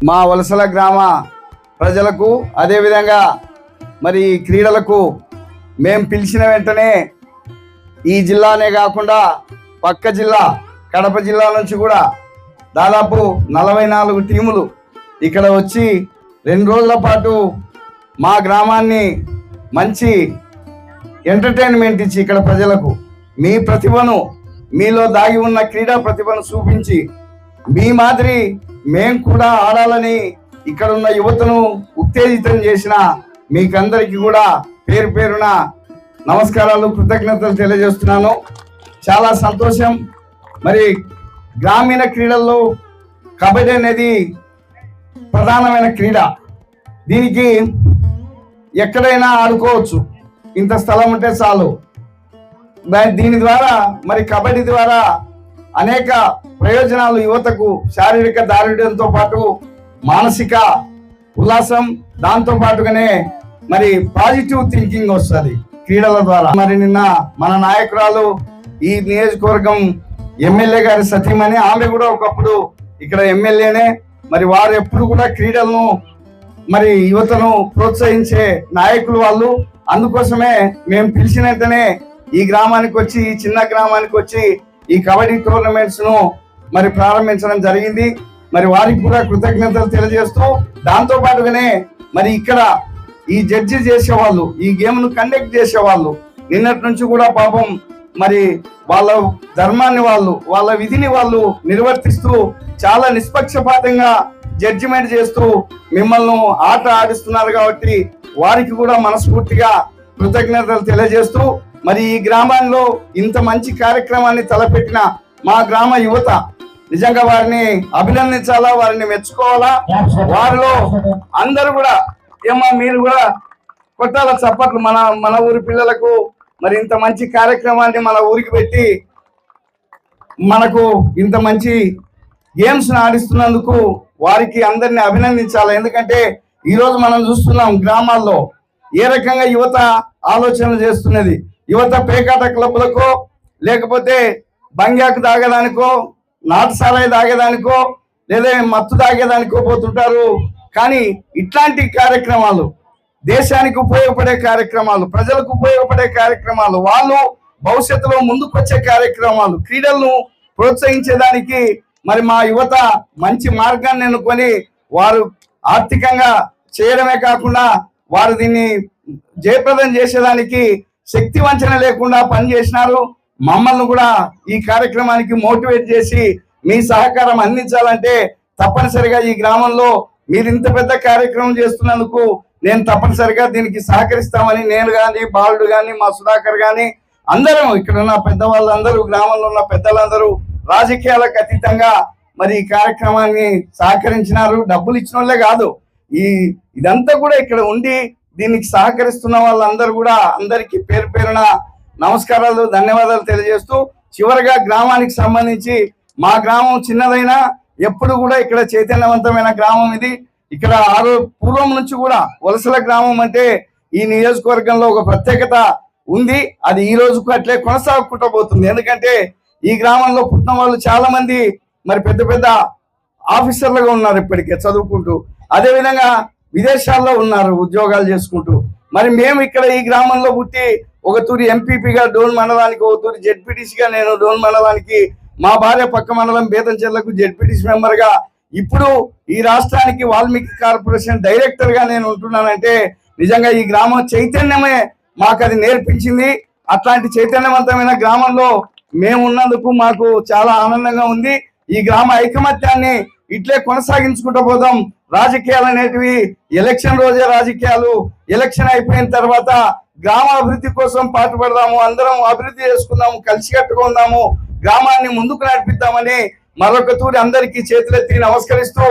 మా వలసల గ్రామ ప్రజలకు అదేవిధంగా మరి క్రీడలకు మేము పిలిచిన వెంటనే ఈ జిల్లానే కాకుండా పక్క జిల్లా కడప జిల్లా నుంచి కూడా దాదాపు నలభై నాలుగు టీములు ఇక్కడ వచ్చి రెండు రోజుల పాటు మా గ్రామాన్ని మంచి ఎంటర్టైన్మెంట్ ఇచ్చి ఇక్కడ ప్రజలకు మీ ప్రతిభను మీలో దాగి ఉన్న క్రీడా ప్రతిభను చూపించి మీ మాదిరి మేం కూడా ఆడాలని ఇక్కడ ఉన్న యువతను ఉత్తేజితం చేసిన మీకందరికీ కూడా పేరు పేరున నమస్కారాలు కృతజ్ఞతలు తెలియజేస్తున్నాను. చాలా సంతోషం. మరి గ్రామీణ క్రీడల్లో కబడ్డీ అనేది ప్రధానమైన క్రీడ. దీనికి ఎక్కడైనా ఆడుకోవచ్చు. ఇంత స్థలం ఉంటే చాలు. దీని ద్వారా మరి కబడ్డీ ద్వారా అనేక ప్రయోజనాలు యువతకు శారీరక దారుఢ్యంతో పాటు మానసిక ఉల్లాసం దాంతో పాటుగానే మరి పాజిటివ్ థింకింగ్ వస్తుంది క్రీడల ద్వారా. మరి నిన్న మన నాయకురాలు ఈ నియోజకవర్గం ఎమ్మెల్యే గారి సతీమణి ఆమె కూడా ఒకప్పుడు ఇక్కడ ఎమ్మెల్యేనే. మరి వారు ఎప్పుడు కూడా క్రీడలను మరి యువతను ప్రోత్సహించే నాయకులు వాళ్ళు. అందుకోసమే మేము పిలిచినట్టునే ఈ గ్రామానికి వచ్చి ఈ చిన్న గ్రామానికి వచ్చి ఈ కబడ్డీ టోర్నమెంట్స్ను మరి ప్రారంభించడం జరిగింది. మరి వారికి కూడా కృతజ్ఞతలు తెలియజేస్తూ దాంతో పాటుగానే మరి ఇక్కడ ఈ జడ్జి చేసేవాళ్ళు ఈ గేమ్ను కండక్ట్ చేసేవాళ్ళు నిన్నటి నుంచి కూడా పాపం మరి వాళ్ళ ధర్మాన్ని వాళ్ళు వాళ్ళ విధిని వాళ్ళు నిర్వర్తిస్తూ చాలా నిష్పక్షపాతంగా జడ్జిమెంట్ చేస్తూ మిమ్మల్ని ఆట ఆడిస్తున్నారు కాబట్టి వారికి కూడా మనస్ఫూర్తిగా కృతజ్ఞతలు తెలియజేస్తూ మరి ఈ గ్రామాల్లో ఇంత మంచి కార్యక్రమాన్ని తలపెట్టిన మా గ్రామ యువత నిజంగా వారిని అభినందించాలా వారిని మెచ్చుకోవాలా? వారిలో అందరూ కూడా ఏమో మీరు కూడా కొట్టాల చప్పట్లు మన మన ఊరి పిల్లలకు మరి ఇంత మంచి కార్యక్రమాన్ని మన ఊరికి పెట్టి మనకు ఇంత మంచి గేమ్స్ ఆడిస్తున్నందుకు వారికి అందరిని అభినందించాలి. ఎందుకంటే ఈరోజు మనం చూస్తున్నాం గ్రామాల్లో ఏ రకంగా యువత ఆలోచనలు చేస్తున్నది. యువత పేకాట క్లబ్లకో లేకపోతే బంగ్యాకు తాగడానికో నాటసారాయి తాగేదానికో లేదా మత్తు తాగేదానికో పోతుంటారు. కానీ ఇట్లాంటి కార్యక్రమాలు దేశానికి ఉపయోగపడే కార్యక్రమాలు ప్రజలకు ఉపయోగపడే కార్యక్రమాలు వాళ్ళు భవిష్యత్తులో ముందుకొచ్చే కార్యక్రమాలు క్రీడలను ప్రోత్సహించేదానికి మరి మా యువత మంచి మార్గాన్ని ఎన్నుకొని వారు ఆర్థికంగా చేయడమే కాకుండా వారు దీన్ని జయప్రదం చేసేదానికి శక్తి వంచన లేకుండా పనిచేసినారు. మమ్మల్ని కూడా ఈ కార్యక్రమానికి మోటివేట్ చేసి మీ సహకారం అందించాలంటే తప్పనిసరిగా ఈ గ్రామంలో మీరు ఇంత పెద్ద కార్యక్రమం చేస్తున్నందుకు నేను తప్పనిసరిగా దీనికి సహకరిస్తామని నేను కానీ బాలుడు కానీ మా సుధాకర్ కానీ అందరం ఇక్కడ ఉన్న పెద్దవాళ్ళందరూ గ్రామంలో ఉన్న పెద్దలందరూ రాజకీయాలకు అతీతంగా మరి ఈ కార్యక్రమాన్ని సహకరించినారు. డబ్బులు ఇచ్చిన వాళ్ళే కాదు. ఈ ఇదంతా కూడా ఇక్కడ ఉండి దీనికి సహకరిస్తున్న వాళ్ళందరూ కూడా అందరికీ పేరు పేరున నమస్కారాలు ధన్యవాదాలు తెలియజేస్తూ చివరిగా గ్రామానికి సంబంధించి మా గ్రామం చిన్నదైనా ఎప్పుడు కూడా ఇక్కడ చైతన్యవంతమైన గ్రామం ఇది. ఇక్కడ ఆరు పూర్వం నుంచి కూడా వలసల గ్రామం అంటే ఈ నియోజకవర్గంలో ఒక ప్రత్యేకత ఉంది. అది ఈ రోజుకు అట్లే కొనసాగుకుంటూ పోతుంది ఎందుకంటే ఈ గ్రామంలో పుట్టిన వాళ్ళు చాలా మంది మరి పెద్ద పెద్ద ఆఫీసర్లుగా ఉన్నారు ఇప్పటికే చదువుకుంటూ. అదే విధంగా విదేశాల్లో ఉన్నారు ఉద్యోగాలు చేసుకుంటూ. మరి మేము ఇక్కడ ఈ గ్రామంలో పుట్టి ఒక తూరి ఎంపీపీగా డోన్ మండలానికి ఒక తూరి జెడ్పీటీసీగా నేను డోన్ మండలానికి మా భార్య పక్క మండలం బేతంచెర్లకు జెడ్పీటీసీ మెంబర్గా ఇప్పుడు ఈ రాష్ట్రానికి వాల్మీకి కార్పొరేషన్ డైరెక్టర్గా నేను ఉంటున్నానంటే నిజంగా ఈ గ్రామం చైతన్యమే మాకు అది నేర్పించింది. అట్లాంటి చైతన్యవంతమైన గ్రామంలో మేము ఉన్నందుకు మాకు చాలా ఆనందంగా ఉంది. ఈ గ్రామ ఐకమత్యాన్ని ఇట్లే కొనసాగించుకుంటూ పోదాం. రాజకీయాలు అనేటివి ఎలక్షన్ రోజే రాజకీయాలు. ఎలక్షన్ అయిపోయిన తర్వాత గ్రామ అభివృద్ధి కోసం పాటుపడదాము. అందరం అభివృద్ధి చేసుకుందాము కలిసి కట్టుకుందాము గ్రామాన్ని ముందుకు నడిపిద్దామని మరొక తూరి అందరికీ చేతులెత్తి నమస్కరిస్తూ